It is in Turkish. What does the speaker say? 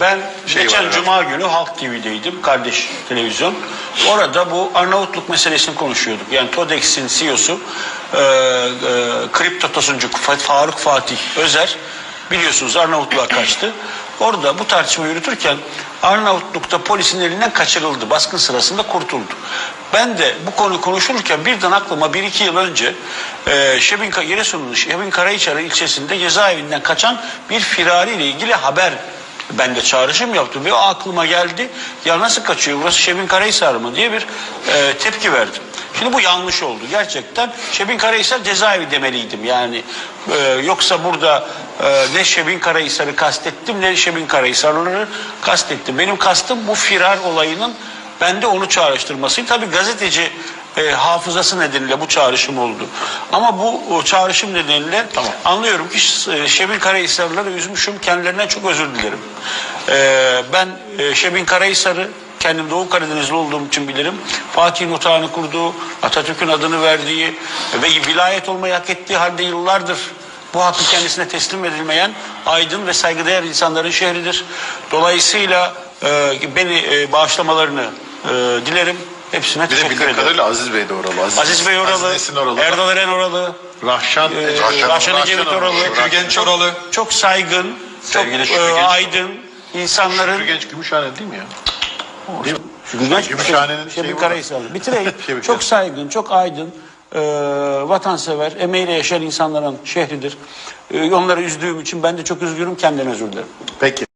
Ben Şey geçen var. Cuma günü Halk TV'deydim, kardeş televizyon. Orada bu Arnavutluk meselesini konuşuyorduk. Yani TODEX'in CEO'su, e, e, kripto tosuncu Fa- Faruk Fatih Özer, biliyorsunuz Arnavutluğa kaçtı. Orada bu tartışma yürütürken Arnavutluk'ta polisin elinden kaçırıldı. Baskın sırasında kurtuldu. Ben de bu konu konuşulurken birden aklıma bir iki yıl önce e, Şebin, Giresun'un Şebin Karayiçarı ilçesinde cezaevinden kaçan bir firari ile ilgili haber ben de çağrışım yaptım ve aklıma geldi. Ya nasıl kaçıyor burası Şebin Karahisar mı diye bir e, tepki verdim. Şimdi bu yanlış oldu. Gerçekten Şebin Karahisar cezaevi demeliydim. Yani e, yoksa burada e, ne Şebin Karahisar'ı kastettim ne Şebin Karahisar'ları kastettim. Benim kastım bu firar olayının bende onu çağrıştırmasıydı. Tabii gazeteci e, hafızası nedeniyle bu çağrışım oldu. Ama bu o çağrışım nedeniyle anlıyorum ki e, Şebin Karahisarlıları üzmüşüm. Kendilerinden çok özür dilerim. E, ben e, Şebin Karahisar'ı kendim Doğu Karadenizli olduğum için bilirim. Fatih'in otağını kurduğu, Atatürk'ün adını verdiği ve vilayet olmayı hak ettiği halde yıllardır bu hakkı kendisine teslim edilmeyen aydın ve saygıdeğer insanların şehridir. Dolayısıyla e, beni e, bağışlamalarını e, dilerim. Hepsine Bir de bildiğim kadarıyla Aziz Bey de oralı. Aziz, Aziz Bey oralı, Nesin oralı. Erdal Eren oralı, Rahşan, e, Rahşan, Raşan Ecevit oralı. Şükrü Genç Çok- oralı. Çok saygın, Sevgili çok Şükrü e, Genç. aydın insanların... Şükrü Genç Gümüşhane değil mi ya? Değil mi? Güzel Gümüşhane'nin Şebin şeyi var. Karahisarlı. Bitireyim. Çok saygın, çok aydın, e, vatansever, emeğiyle yaşayan insanların şehridir. E, onları üzdüğüm için ben de çok üzgünüm, kendime özür dilerim. Peki.